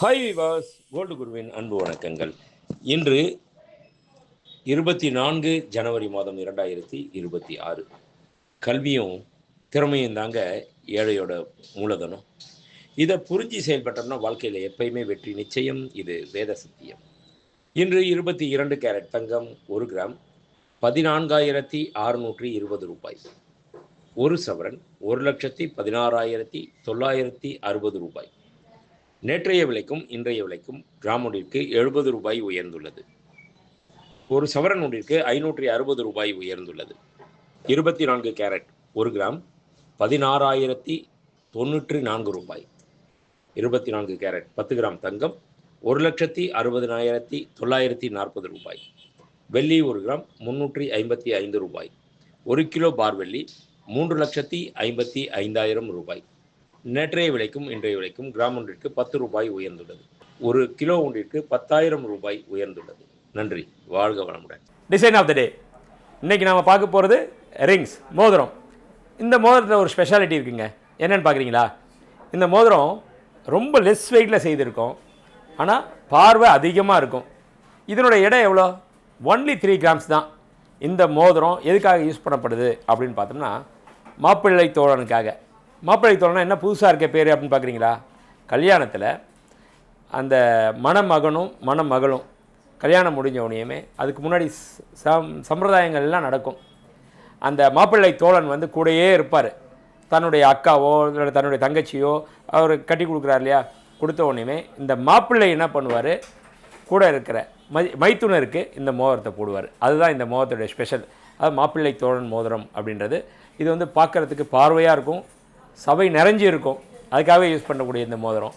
Hi விவாஸ் gold குருவின் அன்பு வணக்கங்கள். இன்று இருபத்தி நான்கு ஜனவரி மாதம் இரண்டாயிரத்தி இருபத்தி ஆறு. கல்வியும் திறமையும் தாங்க ஏழையோட மூலதனம். இதை புரிஞ்சு செயல்பட்டோம்னா வாழ்க்கையில் எப்பயுமே வெற்றி நிச்சயம் இது வேத சத்தியம். இன்று இருபத்தி இரண்டு கேரட் தங்கம் ஒரு கிராம் பதினான்காயிரத்தி அறுநூற்றி இருபது ரூபாய். ஒரு சவரன் ஒரு லட்சத்தி பதினாறாயிரத்தி தொள்ளாயிரத்தி அறுபது ரூபாய். நேற்றைய விலைக்கும் இன்றைய விலைக்கும் கிராம் ஒன்றிற்கு எழுபது ரூபாய் உயர்ந்துள்ளது. ஒரு சவரன் ஒன்றிற்கு ஐநூற்றி அறுபது ரூபாய் உயர்ந்துள்ளது. இருபத்தி நான்கு கேரட் ஒரு கிராம் பதினாறாயிரத்தி தொண்ணூற்றி நான்கு ரூபாய். இருபத்தி நான்கு கேரட் பத்து கிராம் தங்கம் ஒரு லட்சத்தி அறுபதினாயிரத்தி தொள்ளாயிரத்தி நாற்பது ரூபாய். வெள்ளி ஒரு கிராம் முன்னூற்றி ஐம்பத்தி ஐந்து ரூபாய். ஒரு கிலோ பார் வெள்ளி மூன்று லட்சத்தி ஐம்பத்தி ஐந்தாயிரம் ரூபாய். நேற்றைய விலைக்கும் இன்றைய விலைக்கும் கிராம் ஒன்றிற்கு பத்து ரூபாய் உயர்ந்துள்ளது. ஒரு கிலோ ஒன்றிற்கு பத்தாயிரம் ரூபாய் உயர்ந்துள்ளது. நன்றி. வாழ்க வளமுடன். டிசைன் ஆஃப் த டே இன்றைக்கி நாம் பார்க்க போகிறது ரிங்ஸ் மோதிரம். இந்த மோதிரத்தில் ஒரு ஸ்பெஷாலிட்டி இருக்குங்க. என்னென்னு பார்க்குறீங்களா? இந்த மோதிரம் ரொம்ப லெஸ் வெயிட்டில் செய்திருக்கோம். ஆனால் பார்வை அதிகமாக இருக்கும். இதனோட எடை எவ்வளோ? ஒன்லி த்ரீ கிராம்ஸ் தான். இந்த மோதிரம் எதுக்காக யூஸ் பண்ணப்படுது அப்படின்னு பார்த்தோம்னா மாப்பிள்ளை தோழனுக்காக. மாப்பிள்ளை தோழனா என்ன புதுசாக இருக்க பேர் அப்படின்னு பார்க்குறீங்களா கல்யாணத்தில் அந்த மணமகனும் மணமகளும் கல்யாணம் முடிஞ்ச உடனேயுமே அதுக்கு முன்னாடி சம் சம்பிரதாயங்கள்லாம் நடக்கும். அந்த மாப்பிள்ளை தோழன் வந்து கூடயே இருப்பார். தன்னுடைய அக்காவோ இல்லை தன்னுடைய தங்கச்சியோ அவர் கட்டி கொடுக்குறாரு இல்லையா? கொடுத்த உடனேயுமே இந்த மாப்பிள்ளை என்ன பண்ணுவார்? கூட இருக்கிற மை மைத்துனருக்கு இந்த மோதிரத்தை போடுவார். அதுதான் இந்த மோதிரத்துடைய ஸ்பெஷல் அது மாப்பிள்ளை தோழன் மோதிரம் அப்படின்றது. இது வந்து பார்க்குறதுக்கு பார்வையாக இருக்கும். சபை நிறைஞ்சு இருக்கும் அதுக்காகவே யூஸ் பண்ணக்கூடிய இந்த மோதிரம்.